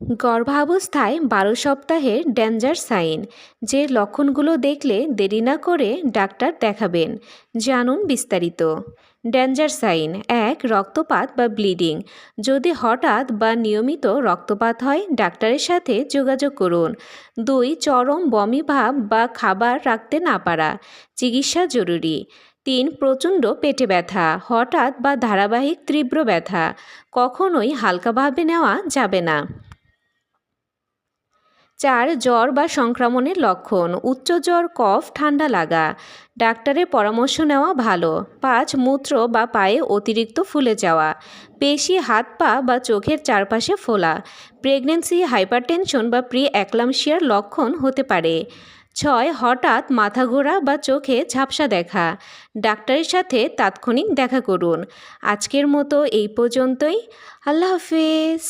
গর্ভাবস্থায় বারো সপ্তাহের ডেঞ্জার সাইন, যে লক্ষণগুলো দেখলে দেরি না করে ডাক্তার দেখাবেন, জানুন বিস্তারিত। ড্যাঞ্জার সাইন, এক, রক্তপাত বা ব্লিডিং, যদি হঠাৎ বা নিয়মিত রক্তপাত হয়, ডাক্তারের সাথে যোগাযোগ করুন। দুই, চরম বমি ভাব বা খাবার রাখতে না পারা, চিকিৎসা জরুরি। তিন, প্রচণ্ড পেটে ব্যথা, হঠাৎ বা ধারাবাহিক তীব্র ব্যথা, কখনোই হালকাভাবে নেওয়া যাবে না। চার জ্বর বা সংক্রমণের লক্ষণ, উচ্চ জ্বর, কফ, ঠান্ডা লাগা। ডাক্তারের পরামর্শ নেওয়া ভালো। পাঁচ, মূত্র বা পায়ে অতিরিক্ত ফুলে যাওয়া। পেশি, হাত পা বা চোখের চারপাশে ফোলা। প্রেগনেন্সি, হাইপারটেনশন বা প্রি অ্যাক্লামশিয়ার লক্ষণ হতে পারে। ছয়, হঠাৎ মাথা ঘোরা বা চোখে ঝাপসা দেখা। ডাক্তারের সাথে তাৎক্ষণিক দেখা করুন। আজকের মতো এই পর্যন্তই। আল্লাহ হাফেজ।